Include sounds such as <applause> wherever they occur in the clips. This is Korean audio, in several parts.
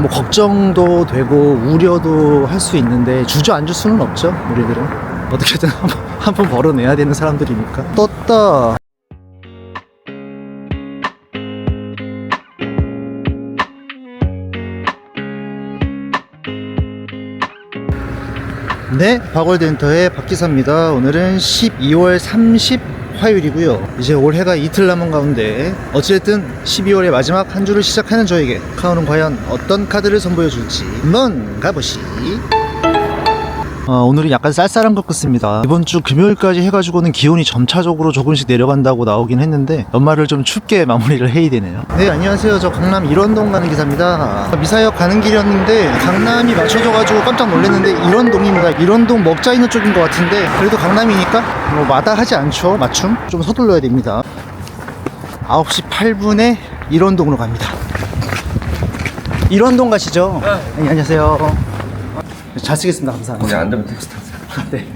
뭐 걱정도 되고 우려도 할 수 있는데 주저앉을 수는 없죠 우리들은. 어떻게든 <laughs> 한 번 벌어내야 되는 사람들이니까. 떴다. 네, 박월덴터의 박기사입니다. 오늘은 12월 30 화요일이고요. 이제 올해가 이틀 남은 가운데 어찌됐든 12월의 마지막 한 주를 시작하는 저에게 카운은 과연 어떤 카드를 선보여 줄지 한번 가보시. 어, 오늘은 약간 쌀쌀한 것 같습니다. 이번 주 금요일까지 해가지고는 기온이 점차적으로 조금씩 내려간다고 나오긴 했는데 연말을 좀 춥게 <laughs> 마무리를 해야 되네요. 네, 안녕하세요. 저 강남 일원동 가는 기사입니다. 미사역 가는 길이었는데 강남이 맞춰져가지고 깜짝 놀랐는데 일원동입니다. 일원동 먹자 있는 쪽인 것 같은데 그래도 강남이니까 뭐 마다하지 않죠. 맞춤 좀 서둘러야 됩니다. 9시 8분에 일원동으로 갑니다. 일원동 가시죠? 네, 안녕하세요. 잘 쓰겠습니다. 감사합니다. 거기 안 되면 텍스트 하세요. 네.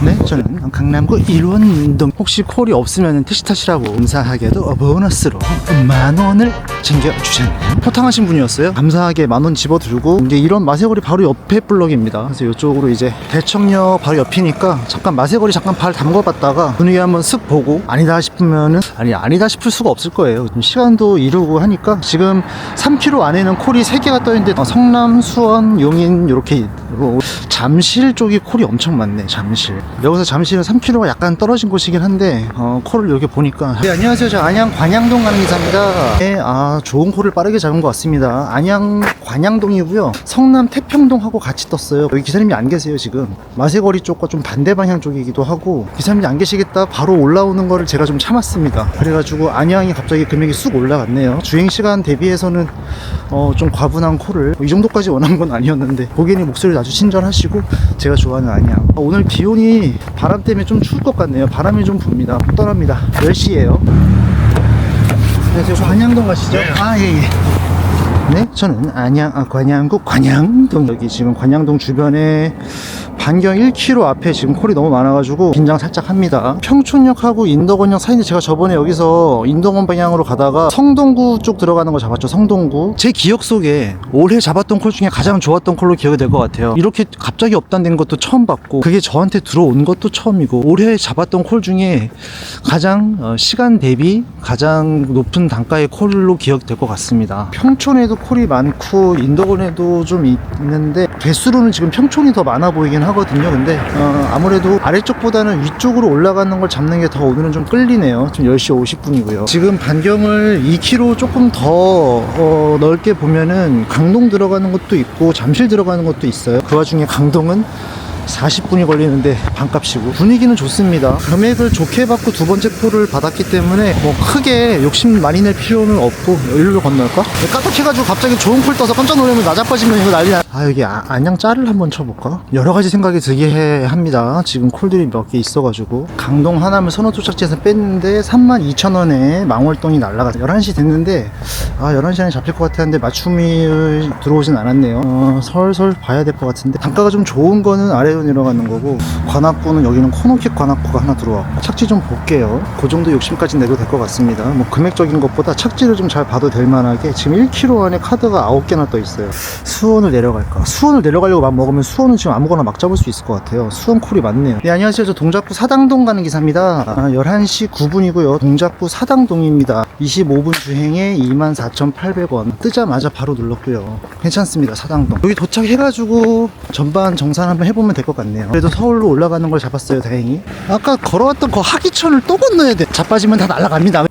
네, 저는 강남구 일원동 혹시 콜이 없으면 택시 타시라고 감사하게도 보너스로 만 원을 챙겨주셨네요. 포탕하신 분이었어요. 감사하게 만 원 집어들고 이제 이런 마세거리 바로 옆에 블럭입니다. 그래서 이쪽으로 이제 대청역 바로 옆이니까 잠깐 마세거리 잠깐 발 담궈봤다가 분위기 한번 쓱 보고 아니다 싶으면은 아니 아니다 싶을 수가 없을 거예요. 좀 시간도 이르고 하니까 지금 3km 안에는 콜이 3개가 떠있는데 어, 성남, 수원, 용인 이렇게 잠실 쪽이 콜이 엄청 많네. 잠실. 여기서 잠실은 3km가 약간 떨어진 곳이긴 한데 어, 콜을 이렇게 보니까. 네 안녕하세요. 저 안양 관양동 가는 기사입니다. 네 아 좋은 콜을 빠르게 잡은 것 같습니다. 안양 관양동이고요. 성남 태평동하고 같이 떴어요. 여기 기사님이 안 계세요 지금? 마세거리 쪽과 좀 반대 방향 쪽이기도 하고 기사님이 안 계시겠다 바로 올라오는 거를 제가 좀 참았습니다. 그래가지고 안양이 갑자기 금액이 쑥 올라갔네요. 주행 시간 대비해서는 어, 좀 과분한 콜을 이 정도까지 원한 건 아니었는데 고객님 목소리 아주 친절하시고 제가 좋아하는 안양. 어, 오늘 기온이 바람 때문에 좀 추울 것 같네요. 바람이 좀 붑니다. 떠납니다. 10시에요. 네, 저 관양동 가시죠? 아, 예, 예. 네, 저는 안양, 아, 관양구 관양동 여기 지금 관양동 주변에 반경 1km 앞에 지금 콜이 너무 많아가지고 긴장 살짝 합니다. 평촌역하고 인덕원역 사이인데 제가 저번에 여기서 인덕원 방향으로 가다가 성동구 쪽 들어가는 거 잡았죠. 성동구. 제 기억 속에 올해 잡았던 콜 중에 가장 좋았던 콜로 기억이 될 것 같아요. 이렇게 갑자기 업단된 것도 처음 봤고 그게 저한테 들어온 것도 처음이고 올해 잡았던 콜 중에 가장 어, 시간 대비 가장 높은 단가의 콜로 기억될 것 같습니다. 평촌에도 콜이 많고 인덕원에도 좀 있- 있는데 개수로는 지금 평촌이 더 많아 보이긴 하거든요. 근데 어, 아무래도 아래쪽보다는 위쪽으로 올라가는 걸 잡는 게 더 오늘은 좀 끌리네요. 지금 10시 50분이고요. 지금 반경을 2km 조금 더 어, 넓게 보면은 강동 들어가는 것도 있고 잠실 들어가는 것도 있어요. 그 와중에 강동은 40분이 걸리는데 반값이고 분위기는 좋습니다. 금액을 좋게 받고 두 번째 콜을 받았기 때문에 뭐 크게 욕심 많이 낼 필요는 없고 일로 건널까? 까딱해가지고 갑자기 좋은 콜 떠서 깜짝 놀라면 나 자빠지면 이거 난리 나. 아 여기 아- 안양 짤을 한번 쳐볼까? 여러 가지 생각이 들게 해- 합니다. 지금 콜들이 몇 개 있어가지고 강동 하남을 선호 도착지에서 뺐는데 32,000원에 망월동이 날라가서 11시 됐는데 아 11시 안에 잡힐 것 같았는데 맞춤이 들어오진 않았네요. 어, 설설 봐야 될 것 같은데 단가가 좀 좋은 거는 아래 로 내려가는 거고 관악구는 여기는 코너킥 관악구가 하나 들어왔고 착지 좀 볼게요. 그 정도 욕심까지 내도 될 것 같습니다. 뭐 금액적인 것보다 착지를 좀 잘 봐도 될 만하게 지금 1km 안에 카드가 9개나 떠 있어요. 수원을 내려갈까? 수원을 내려가려고 막 먹으면 수원은 지금 아무거나 막 잡을 수 있을 것 같아요. 수원 콜이 많네요. 네, 안녕하세요. 저 동작구 사당동 가는 기사입니다. 아, 11시 9분이고요. 동작구 사당동입니다. 25분 주행에 24,800원. 뜨자마자 바로 눌렀고요. 괜찮습니다. 사당동. 여기 도착해가지고 전반 정산 한번 해보면 될것 같네요. 그래도 서울로 올라가는 걸 잡았어요. 다행히. 아까 걸어왔던 그 하기천을 또 건너야 돼. 자빠지면 다 날아갑니다.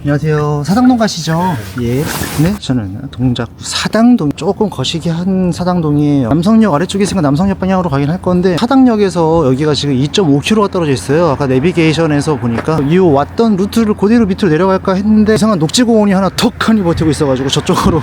안녕하세요. 사당동 가시죠? 예. 네, 저는 동작구 사당동 조금 거시기 한 사당동이에요. 남성역 아래쪽에 있으니까 남성역 방향으로 가긴 할 건데 사당역에서 여기가 지금 2.5km가 떨어져 있어요. 아까 내비게이션에서 보니까 이 왔던 루트를 그대로 밑으로 내려갈까 했는데 이상한 녹지공원이 하나 턱하니 버티고 있어가지고 저쪽으로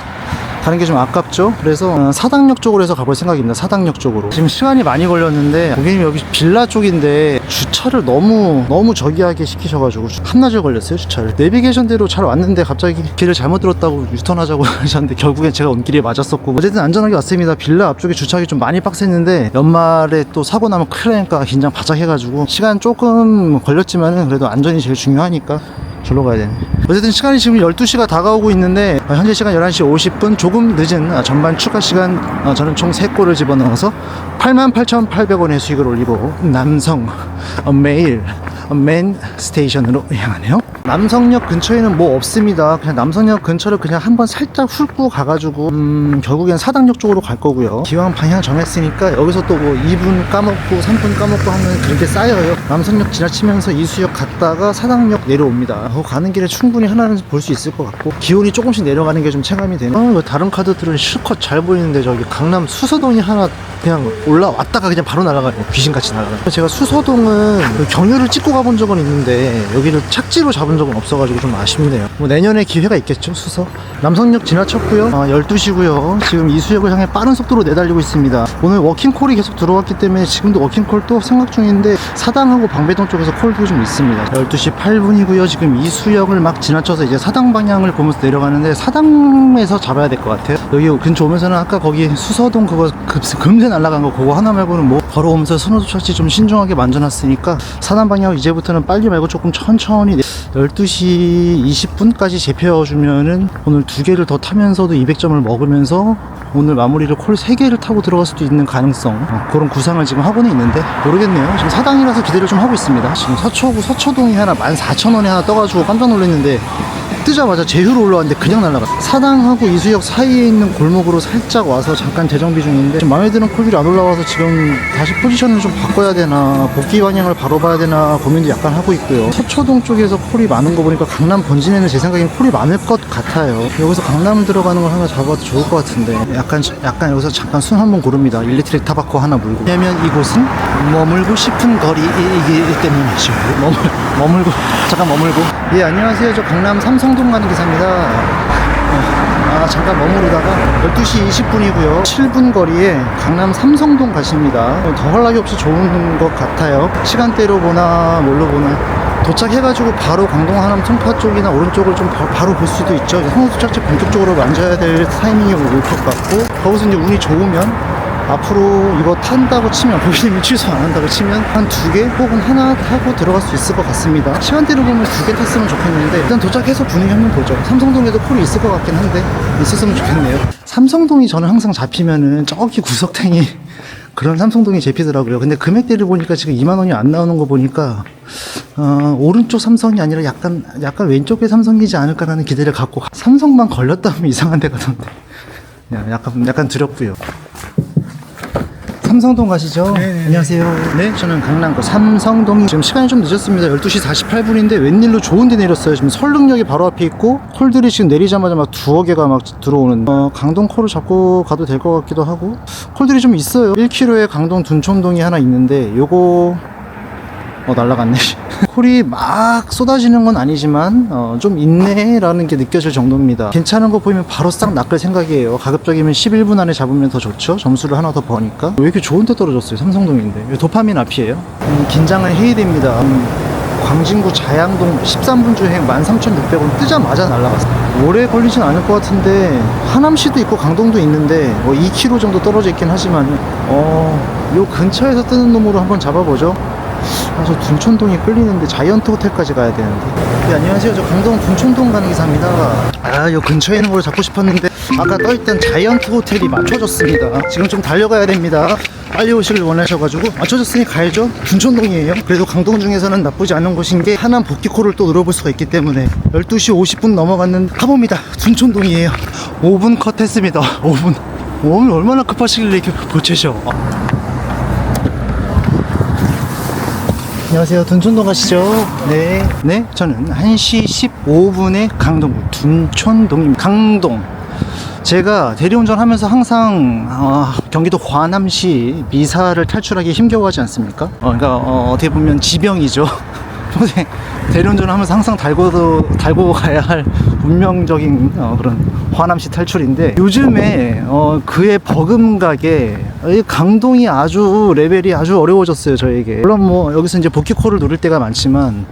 가는 게 좀 아깝죠? 그래서 어, 사당역 쪽으로 해서 가볼 생각입니다. 사당역 쪽으로. 지금 시간이 많이 걸렸는데 고객님 여기 빌라 쪽인데 주차를 너무 너무 저기하게 시키셔가지고 한나절 걸렸어요 주차를. 내비게이션대로 잘 왔는데 갑자기 길을 잘못 들었다고 유턴하자고 <laughs> 하셨는데 결국엔 제가 온 길에 맞았었고 어쨌든 안전하게 왔습니다. 빌라 앞쪽에 주차하기 좀 많이 빡셌는데 연말에 또 사고 나면 큰일 나니까 긴장 바짝 해가지고 시간 조금 걸렸지만은 그래도 안전이 제일 중요하니까 절로 가야 되네. 어쨌든 시간이 지금 12시가 다가오고 있는데 어, 현재 시간 11시 50분 조금 늦은 아, 전반 추가 시간 어, 저는 총 3골을 집어넣어서 88,800원의 수익을 올리고 남성 어, 메일 어, 맨 스테이션으로 향하네요. 남성역 근처에는 뭐 없습니다. 그냥 남성역 근처를 그냥 한번 살짝 훑고 가가지고 음, 결국엔 사당역 쪽으로 갈 거고요. 기왕 방향 정했으니까 여기서 또 뭐 2분 까먹고 3분 까먹고 하면 그렇게 쌓여요. 남성역 지나치면서 이수역 갔다가 사당역 내려옵니다. 어, 가는 길에 충분히 하나는 볼 수 있을 것 같고 기온이 조금씩 내려가는 게 좀 체감이 되네. 어, 다른 카드들은 실컷 잘 보이는데 저기 강남 수서동이 하나 그냥 올라왔다가 그냥 바로 날아가요. 귀신같이 날아가요. 제가 수서동은 그 경유를 찍고 가본 적은 있는데 여기를 착지로 잡은 적은 없어가지고 좀 아쉽네요. 뭐 내년에 기회가 있겠죠, 수서. 남성역 지나쳤고요. 아, 12시고요. 지금 이수역을 향해 빠른 속도로 내달리고 있습니다. 오늘 워킹콜이 계속 들어왔기 때문에 지금도 워킹콜 또 생각 중인데 사당하고 방배동 쪽에서 콜도 좀 있습니다. 12시 8분이고요. 지금 이수역을 막 지나쳐서 이제 사당 방향을 보면서 내려가는데 사당에서 잡아야 될 것 같아요. 여기 근처 오면서는 아까 거기 수서동 그거 급, 금세 날아간 거 그거 하나 말고는 뭐 걸어오면서 선호도 처치 좀 신중하게 만져놨으니까 사당 방향 이제부터는 빨리 말고 조금 천천히 내- 12시 20분까지 재펴주면은 오늘 두 개를 더 타면서도 200점을 먹으면서 오늘 마무리를 콜 3개를 타고 들어갈 수도 있는 가능성. 어, 그런 구상을 지금 하고는 있는데 모르겠네요. 지금 사당이라서 기대를 좀 하고 있습니다. 지금 서초구 서초동이 하나 14,000원에 하나 떠가지고 깜짝 놀랐는데 뜨자마자 제휴로 올라왔는데 그냥 날라갔어. 사당하고 이수역 사이에 있는 골목으로 살짝 와서 잠깐 재정비 중인데 지금 마음에 드는 콜들이 안 올라와서 지금 다시 포지션을 좀 바꿔야 되나 복귀 방향을 바로 봐야 되나 고민도 약간 하고 있고요. 서초동 쪽에서 콜이 많은 거 보니까 강남 본진에는 제 생각엔 콜이 많을 것 같아요. 여기서 강남 들어가는 걸 하나 잡아도 좋을 것 같은데 약간 약간 여기서 잠깐 순 한번 고릅니다. 일렉트릭 타바코 하나 물고. 왜냐면 이곳은 머물고 싶은 거리이기 때문이죠. 머물, 머물고 잠깐 머물고. 예 안녕하세요. 저 강남 삼성동 가는 기사입니다. 아 잠깐 머무르다가 12시 20분이고요. 7분 거리에 강남 삼성동 가십니다. 더할 나위 없이 좋은 것 같아요. 시간대로 보나 뭘로 보나 도착해가지고 바로 강동 하남 송파 쪽이나 오른쪽을 좀 바, 바로 볼 수도 있죠. 성수착지 본격적으로 만져야 될 타이밍이 올 것 같고 거기서 이제 운이 좋으면 앞으로 이거 탄다고 치면 고객님이 취소 안 한다고 치면 한 두 개 혹은 하나 타고 들어갈 수 있을 것 같습니다. 시간대로 보면 두 개 탔으면 좋겠는데 일단 도착해서 분위기 한번 보죠. 삼성동에도 콜이 있을 것 같긴 한데 있었으면 좋겠네요. 삼성동이 저는 항상 잡히면은 저기 구석탱이 <laughs> 그런 삼성동이 잡히더라고요. 근데 금액대를 보니까 지금 2만 원이 안 나오는 거 보니까 어, 오른쪽 삼성이 아니라 약간 약간 왼쪽에 삼성이지 않을까라는 기대를 갖고 삼성만 걸렸다 면 <laughs> 이상한 데 가던데. 야, 약간 약간 두렵고요 삼성동 가시죠? 안녕하세요. 네, 저는 강남구 삼성동이 지금 시간이 좀 늦었습니다. 12시 48분인데 웬일로 좋은 데 내렸어요. 지금 설릉역이 바로 앞에 있고 콜들이 지금 내리자마자 막 두어 개가 막 들어오는 어, 강동 콜을 잡고 가도 될 것 같기도 하고 콜들이 좀 있어요. 1km에 강동 둔촌동이 하나 있는데 요거 어 날라갔네. 콜이 <laughs> 막 쏟아지는 건 아니지만 어, 좀 있네라는 게 느껴질 정도입니다. 괜찮은 거 보이면 바로 싹 낚을 생각이에요. 가급적이면 11분 안에 잡으면 더 좋죠. 점수를 하나 더 버니까. 왜 이렇게 좋은 데 떨어졌어요? 삼성동인데. 도파민 앞이에요? 음, 긴장을 해야 됩니다. 음, 광진구 자양동 13분 주행 13,600원 뜨자마자 날라갔어요. 오래 걸리진 않을 것 같은데 하남시도 있고 강동도 있는데 뭐 2km 정도 떨어져 있긴 하지만 어, 요 근처에서 뜨는 놈으로 한번 잡아보죠 아, 저 둔촌동이 끌리는데 자이언트 호텔까지 가야 되는데. 네, 안녕하세요. 저 강동 둔촌동 가는 기사입니다. 아, 요 근처에 있는 걸 잡고 싶었는데, 아까 떠있던 자이언트 호텔이 맞춰졌습니다. 지금 좀 달려가야 됩니다. 빨리 오시길 원하셔가지고, 맞춰졌으니 가야죠. 둔촌동이에요. 그래도 강동 중에서는 나쁘지 않은 곳인 게, 하남 복귀코를 또 노려볼 수가 있기 때문에, 12시 50분 넘어갔는데, 가봅니다. 둔촌동이에요. 5분 컷 했습니다. 5분. 오늘 얼마나 급하시길래 이렇게 보채셔. 안녕하세요. 둔촌동 가시죠. 네. 네. 저는 1시 15분에 강동구 둔촌동입니다. 강동. 제가 대리운전 하면서 항상 어, 경기도 관함시 미사를 탈출하기 힘겨워하지 않습니까? 어, 그러니까 어, 떻게 보면 지병이죠. <laughs> 평생 대리운전을 하면서 항상 달고 달고 가야 할 운명적인 어, 그런 화남시 탈출인데 요즘에 어, 그의 버금가게 이 강동이 아주 레벨이 아주 어려워졌어요 저에게. 물론 뭐 여기서 이제 복귀콜을 노릴 때가 많지만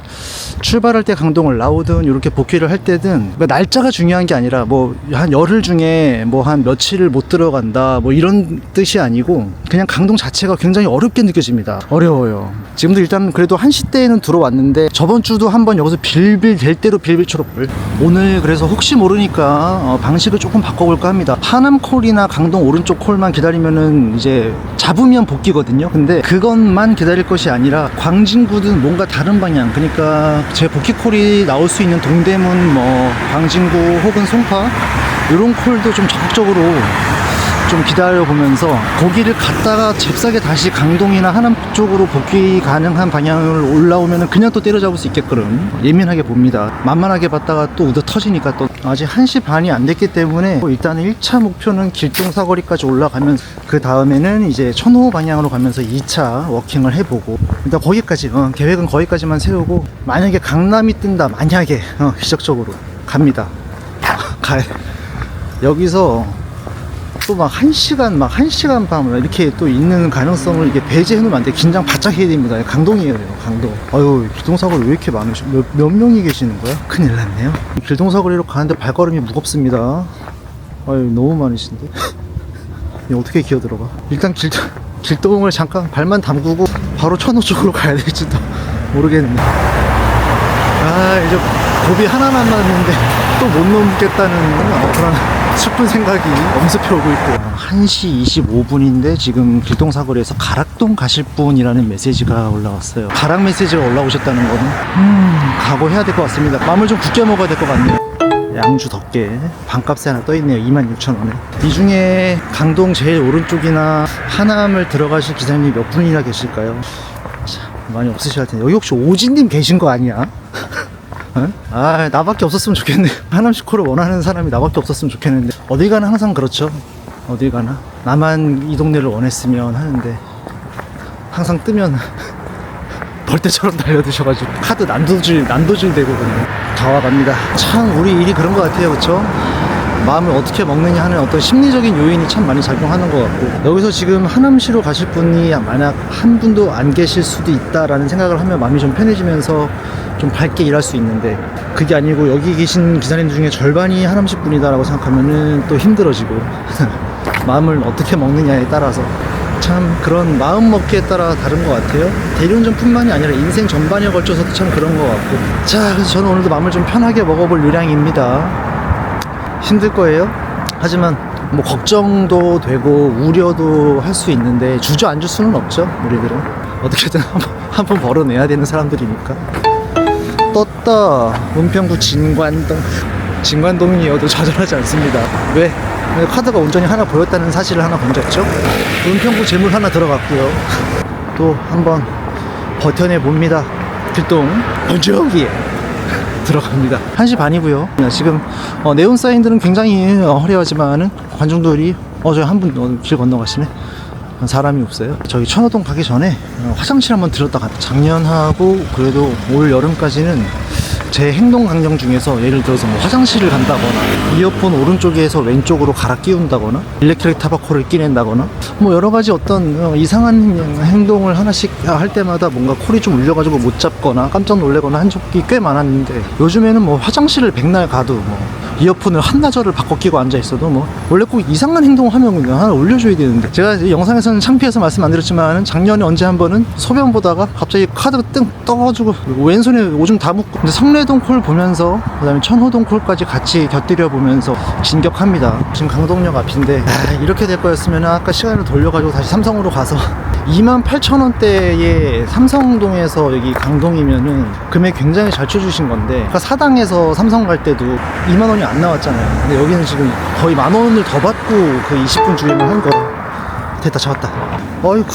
출발할 때 강동을 나오든 이렇게 복귀를 할 때든 그러니까 날짜가 중요한 게 아니라 뭐 한 열흘 중에 뭐 한 며칠을 못 들어간다 뭐 이런 뜻이 아니고 그냥 강동 자체가 굉장히 어렵게 느껴집니다. 어려워요. 지금도 일단 그래도 한시 때에는 들어왔는데 저번 주도 한번 여기서 빌빌 될 대로 빌빌 초록불. 오늘 그래서 혹시 모르니까 어, 방식을 조금 바꿔볼까 합니다. 하남 콜이나 강동 오른쪽 콜만 기다리면은 이제 잡으면 복귀거든요. 근데 그것만 기다릴 것이 아니라 광진구든 뭔가 다른 방향 그러니까 제 복귀 콜이 나올 수 있는 동대문 뭐 광진구 혹은 송파 이런 콜도 좀 적극적으로 좀 기다려 보면서 거기를 갔다가 잽싸게 다시 강동이나 하남 쪽으로 복귀 가능한 방향을 올라오면 그냥 또 때려잡을 수 있게끔 예민하게 봅니다. 만만하게 봤다가 또 우드 터지니까 또 아직 1시 반이 안 됐기 때문에 일단 1차 목표는 길동 사거리까지 올라가면서 그 다음에는 이제 천호 방향으로 가면서 2차 워킹을 해보고 일단 거기까지 어, 계획은 거기까지만 세우고 만약에 강남이 뜬다 만약에 어, 기적적으로 갑니다. <laughs> 가요. 여기서 또 막 한 시간 막한 시간 반 이렇게 또 있는 가능성을 이게 배제해 놓으면 안 돼. 긴장 바짝 해야 됩니다. 강동이에요, 강동. 아유, 길동사거리 왜 이렇게 많으시, 몇, 몇 명이 계시는 거야? 큰일 났네요. 길동사거리로 가는데 발걸음이 무겁습니다. 아유, 너무 많으신데. <laughs> 어떻게 기어 들어가? 일단 길, 길동을 잠깐 발만 담그고 바로 천호 쪽으로 가야 될지도 모르겠네. 아, 이제 고비 하나만 남았는데 또 못 넘겠다는 어, 그런 슬픈 생각이 엄습해 오고 있고 1시 25분인데 지금 길동사거리에서 가락동 가실 분이라는 메시지가 올라왔어요. 가락 메시지가 올라오셨다는 거는 음 각오해야 될 것 같습니다. 마음을 좀 굳게 먹어야 될 것 같네요. 양주 덮개 반값에 하나 떠있네요. 26,000원에. 이 중에 강동 제일 오른쪽이나 하남을 들어가실 기사님이 몇 분이나 계실까요? 자, 많이 없으셔야 할 텐데. 여기 혹시 오진님 계신 거 아니야? 어? 아 나밖에 없었으면 좋겠네. <laughs> 하남식 코를 원하는 사람이 나밖에 없었으면 좋겠는데. 어딜 가나 항상 그렇죠. 어딜 가나. 나만 이 동네를 원했으면 하는데 항상 뜨면 <laughs> 벌떼처럼 달려드셔가지고 카드 난도질 난도질 되거든요. 다 와갑니다. 참 우리 일이 그런 것 같아요. 그쵸 마음을 어떻게 먹느냐 하는 어떤 심리적인 요인이 참 많이 작용하는 것 같고 여기서 지금 하남시로 가실 분이 만약 한 분도 안 계실 수도 있다라는 생각을 하면 마음이 좀 편해지면서 좀 밝게 일할 수 있는데 그게 아니고 여기 계신 기사님 중에 절반이 하남시 분이다라고 생각하면은 또 힘들어지고 <laughs> 마음을 어떻게 먹느냐에 따라서 참 그런 마음 먹기에 따라 다른 것 같아요. 대리운전뿐만이 아니라 인생 전반에 걸쳐서도 참 그런 것 같고. 자, 그래서 저는 오늘도 마음을 좀 편하게 먹어볼 요량입니다. 힘들 거예요. 하지만 뭐 걱정도 되고 우려도 할 수 있는데 주저앉을 수는 없죠. 우리들은 어떻게든 <laughs> 한번 벌어내야 되는 사람들이니까. 떴다. 은평구 진관동. 진관동이어도 좌절하지 않습니다. 왜? 왜 카드가 온전히 하나 보였다는 사실을 하나 건졌죠. 은평구 재물 하나 들어갔고요. 또 한번 버텨내 봅니다. 길동 저기에 들어갑니다. 1시 반이고요. 지금 어, 네온 사인들은 굉장히 어, 화려하지만은 관중들이 어 저기 한 분 길 건너가시네. 사람이 없어요. 저기 천호동 가기 전에 어, 화장실 한번 갔다. 작년하고 그래도 올 여름까지는 제 행동 강령 중에서 예를 들어서 뭐 화장실을 간다거나 이어폰 오른쪽에서 왼쪽으로 갈아 끼운다거나 일렉트릭 타바코를 끼낸다거나 뭐 여러 가지 어떤 어, 이상한 행동을 하나씩 할 때마다 뭔가 콜이 좀 울려가지고 못 잡거나 깜짝 놀래거나 한 적이 꽤 많았는데 요즘에는 뭐 화장실을 백날 가도 뭐 이어폰을 한나절을 바꿔 끼고 앉아 있어도 뭐 원래 꼭 이상한 행동을 하면 그냥 하나 올려줘야 되는데. 제가 영상에서는 창피해서 말씀 안 드렸지만 작년에 언제 한 번은 소변 보다가 갑자기 카드가 뜬 떠가지고 왼손에 오줌 다 묻고. 근데 성내동 콜 보면서 그다음에 천호동 콜까지 같이 곁들여 보면서 진격합니다. 지금 강동역 앞인데 아, 이렇게 될 거였으면 아까 시간을 돌려가지고 다시 삼성으로 가서 2만 8천 원대의 삼성동에서 여기 강동이면은 금액 굉장히 잘 쳐주신 건데 아까 사당에서 삼성 갈 때도 2만 원이 안 나왔잖아요. 근데 여기는 지금 거의 만 원을 더 받고 그 20분 주행을 한 거라. 됐다 잡았다. 어이쿠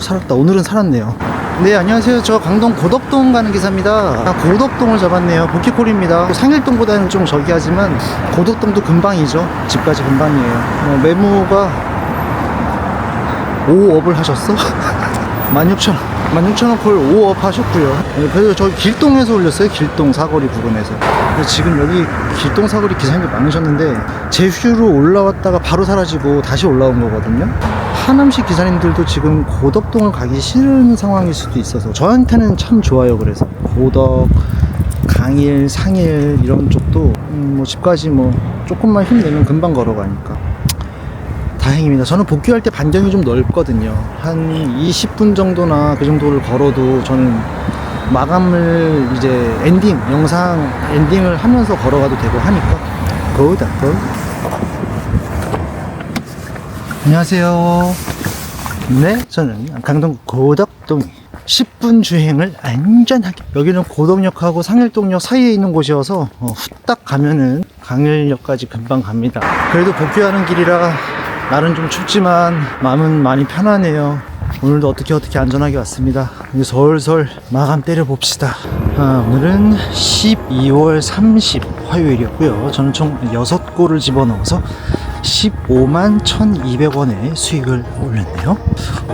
살았다. 오늘은 살았네요. 네 안녕하세요. 저 강동 고덕동 가는 기사입니다. 아, 고덕동을 잡았네요. 복희콜입니다. 상일동보다는 좀 저기 하지만 고덕동도 금방이죠. 집까지 금방이에요. 어, 메모가 5업을 하셨어? <laughs> 16,000원. 16,000원 콜 5업 하셨고요. 네, 그래서 저기 길동에서 올렸어요. 길동 사거리 부근에서. 지금 여기 길동 사거리 기사님들 많으셨는데 제휴로 올라왔다가 바로 사라지고 다시 올라온 거거든요. 하남시 기사님들도 지금 고덕동을 가기 싫은 상황일 수도 있어서 저한테는 참 좋아요. 그래서 고덕, 강일, 상일 이런 쪽도 음, 뭐 집까지 뭐 조금만 힘내면 금방 걸어가니까 다행입니다. 저는 복귀할 때 반경이 좀 넓거든요. 한 20분 정도나 그 정도를 걸어도 저는 마감을 이제 엔딩, 영상 엔딩을 하면서 걸어가도 되고 하니까 거우다, 거우. 안녕하세요. 네, 저는 강동 고덕동 10분 주행을 안전하게. 여기는 고덕역하고 상일동역 사이에 있는 곳이어서 어, 후딱 가면은 강일역까지 금방 갑니다. 그래도 복귀하는 길이라 날은 좀 춥지만 마음은 많이 편하네요. 오늘도 어떻게 어떻게 안전하게 왔습니다. 이제 마감 때려봅시다. 아, 오늘은 12월 30 화요일이었고요. 저는 총 6골을 집어넣어서 15만 1,200원의 수익을 올렸네요.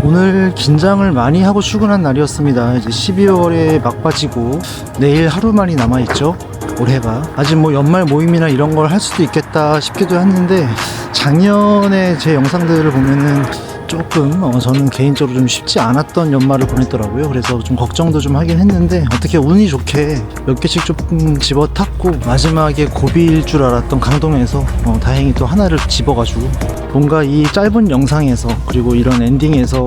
오늘 긴장을 많이 하고 출근한 날이었습니다. 이제 12월에 막바지고 내일 하루만이 남아있죠. 올해가 아직 뭐 연말 모임이나 이런 걸 할 수도 있겠다 싶기도 했는데 작년에 제 영상들을 보면은 조금 어, 저는 개인적으로 좀 쉽지 않았던 연말을 보냈더라고요. 그래서 좀 걱정도 좀 하긴 했는데 어떻게 운이 좋게 몇 개씩 조금 집어 탔고 마지막에 고비일 줄 알았던 강동에서 어, 다행히 또 하나를 집어가지고 뭔가 이 짧은 영상에서 그리고 이런 엔딩에서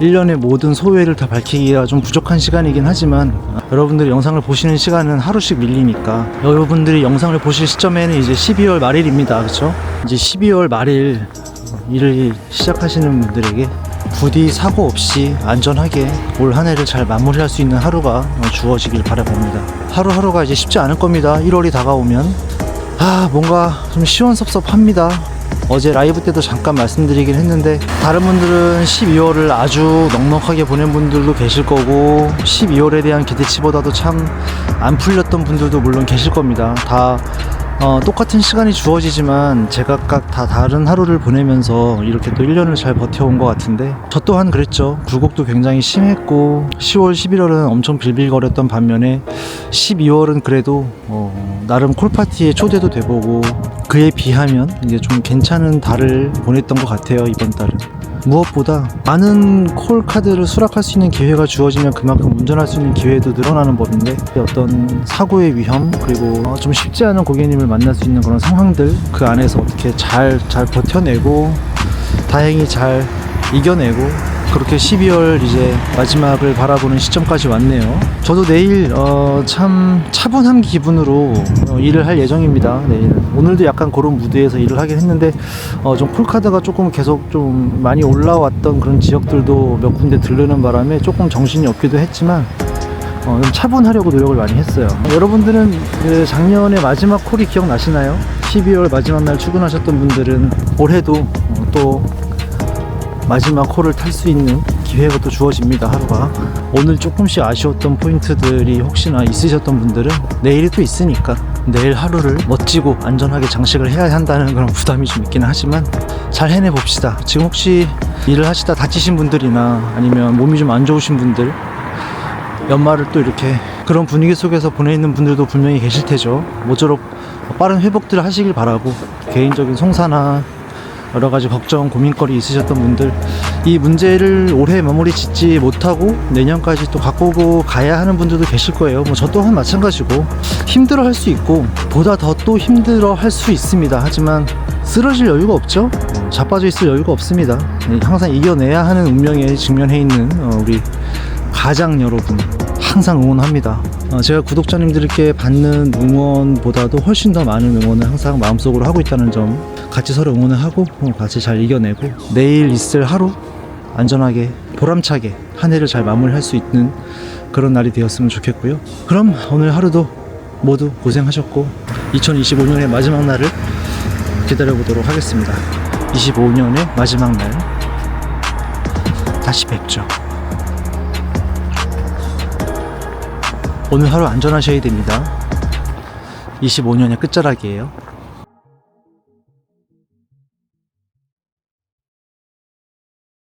1년의 모든 소회를 다 밝히기가 좀 부족한 시간이긴 하지만 어, 여러분들이 영상을 보시는 시간은 하루씩 밀리니까 여러분들이 영상을 보실 시점에는 이제 12월 말일입니다. 그렇죠? 이제 12월 말일 일을 시작하시는 분들에게 부디 사고 없이 안전하게 올 한 해를 잘 마무리할 수 있는 하루가 어, 주어지길 바라봅니다. 하루하루가 이제 쉽지 않을 겁니다. 1월이 다가오면 아 뭔가 좀 시원섭섭합니다. 어제 라이브 때도 잠깐 말씀드리긴 했는데 다른 분들은 12월을 아주 넉넉하게 보낸 분들도 계실 거고 12월에 대한 기대치보다도 참 안 풀렸던 분들도 물론 계실 겁니다. 다 어, 똑같은 시간이 주어지지만 제각각 다 다른 하루를 보내면서 이렇게 또 1년을 잘 버텨온 것 같은데 저 또한 그랬죠. 굴곡도 굉장히 심했고 10월, 11월은 엄청 빌빌거렸던 반면에 12월은 그래도 어, 나름 콜파티에 초대도 돼보고 그에 비하면 이제 좀 괜찮은 달을 보냈던 것 같아요 이번 달은. 무엇보다 많은 콜 카드를 수락할 수 있는 기회가 주어지면 그만큼 운전할 수 있는 기회도 늘어나는 법인데 어떤 사고의 위험 그리고 어, 좀 쉽지 않은 고객님을 만날 수 있는 그런 상황들 그 안에서 어떻게 잘 잘 버텨내고 다행히 잘 이겨내고 그렇게 12월 이제 마지막을 바라보는 시점까지 왔네요. 저도 내일 어, 참 차분한 기분으로 어, 일을 할 예정입니다. 내일 오늘도 약간 그런 무드에서 일을 하긴 했는데 어, 좀 콜카드가 조금 계속 좀 많이 올라왔던 그런 지역들도 몇 군데 들르는 바람에 조금 정신이 없기도 했지만 어, 좀 차분하려고 노력을 많이 했어요. 여러분들은 그 작년에 마지막 콜이 기억나시나요? 12월 마지막 날 출근하셨던 분들은 올해도 어, 또 마지막 홀을 탈 수 있는 기회가 또 주어집니다 하루가 오늘 조금씩 아쉬웠던 포인트들이 혹시나 있으셨던 분들은 내일이 또 있으니까 내일 하루를 멋지고 안전하게 장식을 해야 한다는 그런 부담이 좀 있기는 하지만 잘 해내 봅시다 지금 혹시 일을 하시다 다치신 분들이나 아니면 몸이 좀 안 좋으신 분들 연말을 또 이렇게 그런 분위기 속에서 보내는 분들도 분명히 계실 테죠. 모쪼록 빠른 회복들을 하시길 바라고 개인적인 송사나 여러 가지 걱정, 고민거리 있으셨던 분들 이 문제를 올해 마무리 짓지 못하고 내년까지 또 갖고 오고 가야 하는 분들도 계실 거예요. 뭐 저 또한 마찬가지고 힘들어 할 수 있고 보다 더 또 힘들어 할 수 있습니다. 하지만 쓰러질 여유가 없죠. 어, 자빠져 있을 여유가 없습니다. 네, 항상 이겨내야 하는 운명에 직면해 있는 어, 우리 가장 여러분 항상 응원합니다. 어, 제가 구독자님들께 받는 응원보다도 훨씬 더 많은 응원을 항상 마음속으로 하고 있다는 점 같이 서로 응원을 하고 어, 같이 잘 이겨내고 내일 있을 하루 안전하게 보람차게 한 해를 잘 마무리할 수 있는 그런 날이 되었으면 좋겠고요. 그럼 오늘 하루도 모두 고생하셨고 2025년의 마지막 날을 기다려보도록 하겠습니다. 25년의 마지막 날 다시 뵙죠. 오늘 하루 안전하셔야 됩니다. 25년의 끝자락이에요.